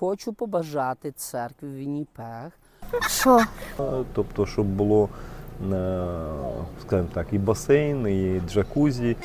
хочу побажати церкві Вінніпег Що? Тобто, щоб було, е, скажімо так, і басейн, і джакузі.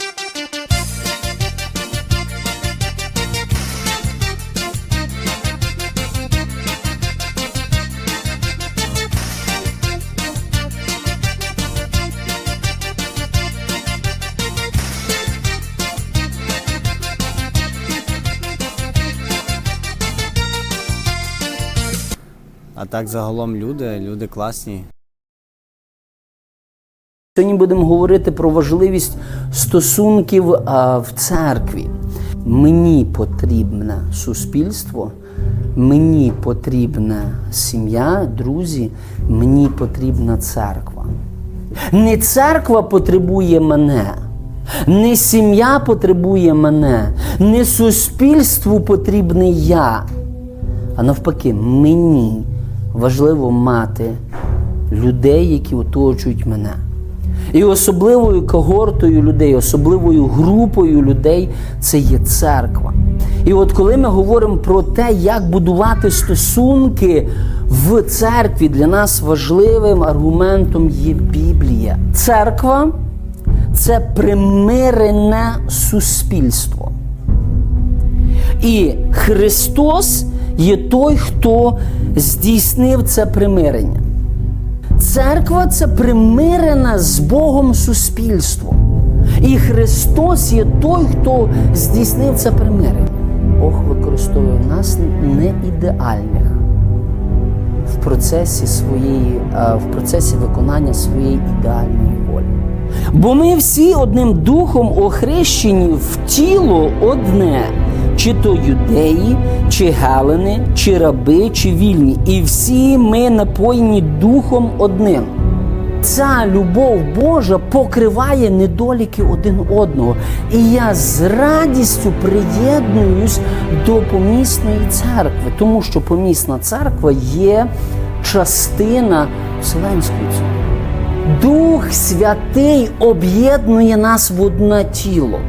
Так загалом люди, люди класні. Сьогодні будемо говорити про важливість стосунків в церкві. Мені потрібне суспільство, мені потрібна сім'я, друзі, мені потрібна церква. Не церква потребує мене, не сім'я потребує мене, не суспільству потрібний я. А навпаки, мені важливо мати людей, які оточують мене. І особливою когортою людей, особливою групою людей це є церква. І от коли ми говоримо про те, як будувати стосунки в церкві, для нас важливим аргументом є Біблія. Церква це примирене суспільство. І Христос є той, хто здійснив це примирення. Церква це примирене з Богом суспільство. І Христос є той, хто здійснив це примирення. Бог використовує нас не ідеальних в процесі своєї, е, в процесі виконання своєї ідеальної волі. Бо ми всі одним духом охрещені в тіло одне, чи то юдеї, чи гелени, чи раби, чи вільні. І всі ми напоєні духом одним. Ця любов Божа покриває недоліки один одного. І я з радістю приєднуюсь до помісної церкви, тому що помісна церква є частина Вселенської церкви. Дух Святий об'єднує нас в одне тіло.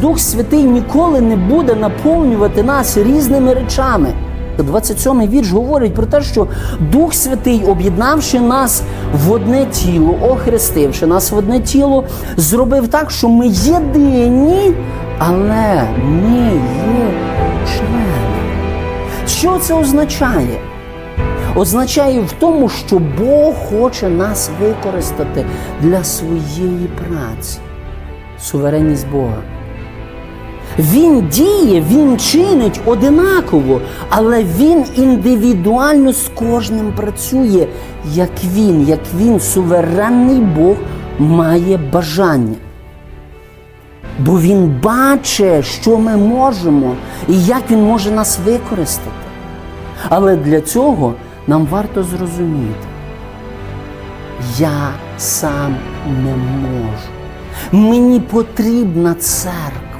Дух Святий ніколи не буде наповнювати нас різними речами. 27-й вірш говорить про те, що Дух Святий, об'єднавши нас в одне тіло, охрестивши нас в одне тіло, зробив так, що ми єдині, але ми є члени. Що це означає? означає в тому, що Бог хоче нас використати для своєї праці. Суверенність Бога. Він діє, він чинить одинаково, але він індивідуально з кожним працює, як він, як він, суверенний Бог, має бажання. Бо він бачить, що ми можемо і як він може нас використати. Але для цього нам варто зрозуміти, я сам не можу. Мені потрібна церква.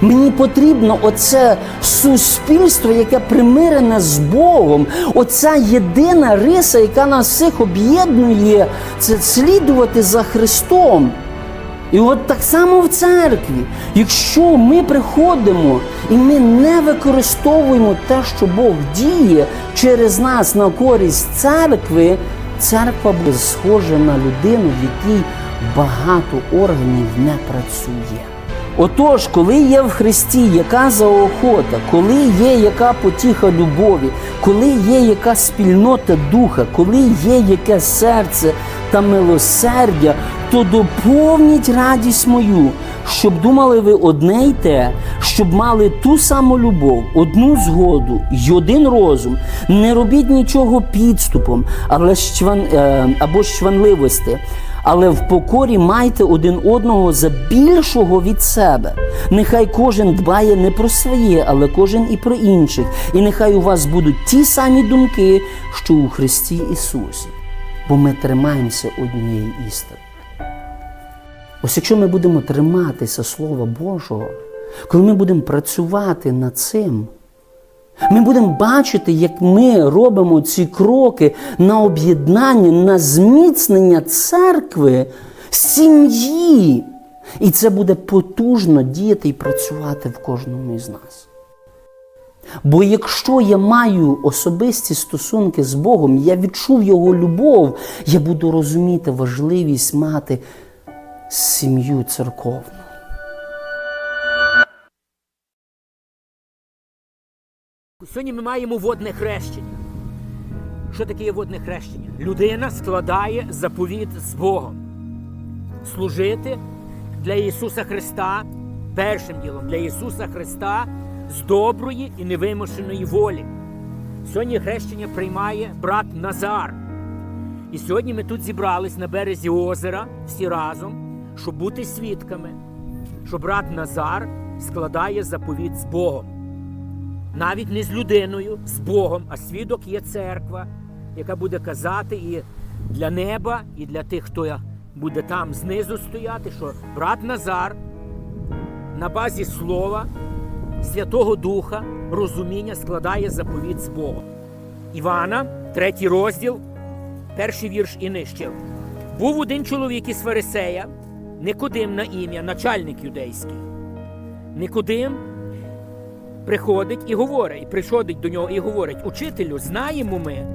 Мені потрібно оце суспільство, яке примирене з Богом, оця єдина риса, яка нас всіх об'єднує, це слідувати за Христом. І от так само в церкві, якщо ми приходимо і ми не використовуємо те, що Бог діє через нас на користь церкви, церква буде схожа на людину, в якій багато органів не працює. Отож, коли є в Христі яка заохота, коли є яка потіха любові, коли є яка спільнота духа, коли є яке серце та милосердя, то доповніть радість мою, щоб думали ви одне й те, щоб мали ту саму любов, одну згоду й один розум. Не робіть нічого підступом, але е, або щванливості. Але в покорі майте один одного за більшого від себе. Нехай кожен дбає не про своє, але кожен і про інших. І нехай у вас будуть ті самі думки, що у Христі Ісусі. Бо ми тримаємося однієї істини. Ось якщо ми будемо триматися Слова Божого, коли ми будемо працювати над цим, ми будемо бачити, як ми робимо ці кроки на об'єднання, на зміцнення церкви, сім'ї. І це буде потужно діяти і працювати в кожному із нас. Бо якщо я маю особисті стосунки з Богом, я відчув Його любов, я буду розуміти важливість мати сім'ю церковну. Сьогодні ми маємо водне хрещення. Що таке водне хрещення? Людина складає заповіт з Богом. Служити для Ісуса Христа першим ділом для Ісуса Христа з доброї і невимушеної волі. Сьогодні хрещення приймає брат Назар. І сьогодні ми тут зібрались на березі озера всі разом, щоб бути свідками, що брат Назар складає заповіт з Богом навіть не з людиною, з Богом, а свідок є церква, яка буде казати і для неба, і для тих, хто буде там знизу стояти, що брат Назар на базі слова Святого Духа розуміння складає заповіт з Богом. Івана, третій розділ, перший вірш і нижче. Був один чоловік із Фарисея, Никодим на ім'я, начальник юдейський. Никодим приходить і говорить, і приходить до нього і говорить: Учителю, знаємо ми,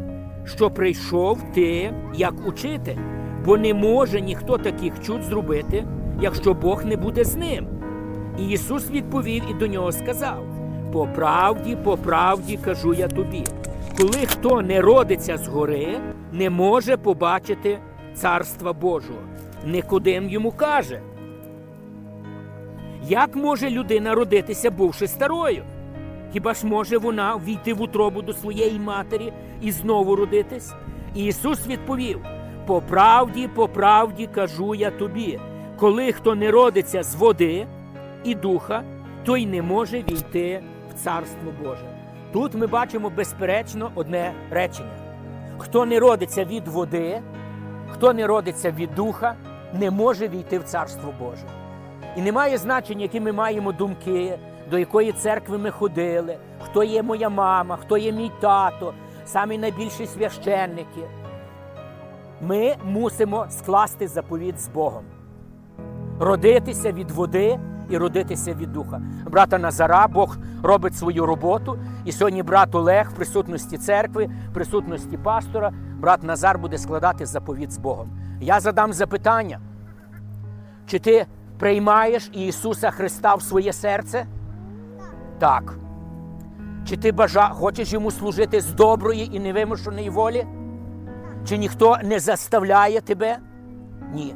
що прийшов ти як учитель, бо не може ніхто таких чуд зробити, якщо Бог не буде з ним. І Ісус відповів і до нього сказав: По правді, по правді кажу я тобі, коли хто не родиться згори, не може побачити Царства Божого. Никодим йому каже. Як може людина родитися, бувши старою? Хіба ж може вона війти в утробу до своєї матері і знову родитись? Ісус відповів: По правді, по правді кажу я тобі, коли хто не родиться з води і духа, той не може війти в Царство Боже. Тут ми бачимо безперечно одне речення: хто не родиться від води, хто не родиться від духа, не може війти в Царство Боже. І немає значення, які ми маємо думки, до якої церкви ми ходили, хто є моя мама, хто є мій тато, самі найбільші священники. Ми мусимо скласти заповіт з Богом, родитися від води і родитися від духа. Брата Назара, Бог робить свою роботу. І сьогодні брат Олег в присутності церкви, в присутності пастора, брат Назар буде складати заповіт з Богом. Я задам запитання. Чи ти приймаєш Ісуса Христа в своє серце? Так. Чи ти бажа... хочеш йому служити з доброї і невимушеної волі? Чи ніхто не заставляє тебе? Ні.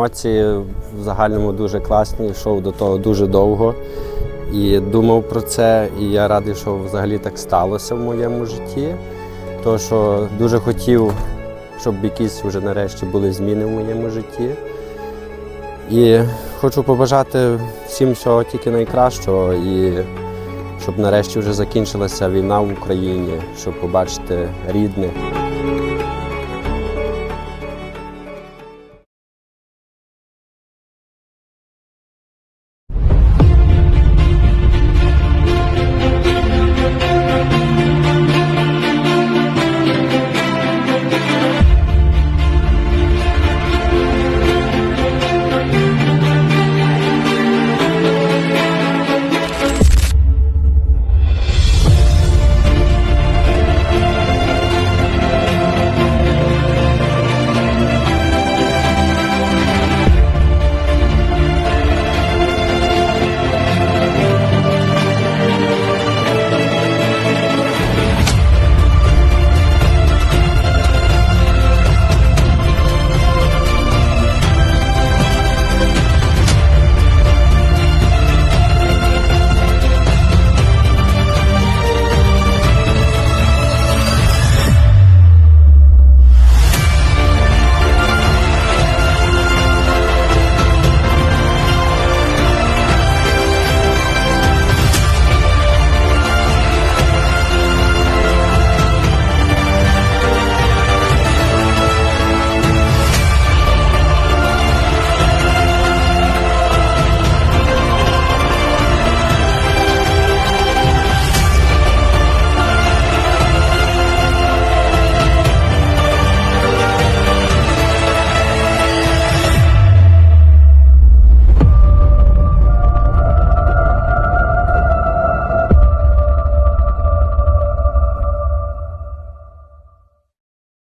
Емоції в загальному дуже класні. Йшов до того дуже довго і думав про це. І я радий, що взагалі так сталося в моєму житті. То, що дуже хотів, щоб якісь вже нарешті були зміни в моєму житті. І хочу побажати всім всього тільки найкращого, і щоб нарешті вже закінчилася війна в Україні, щоб побачити рідних.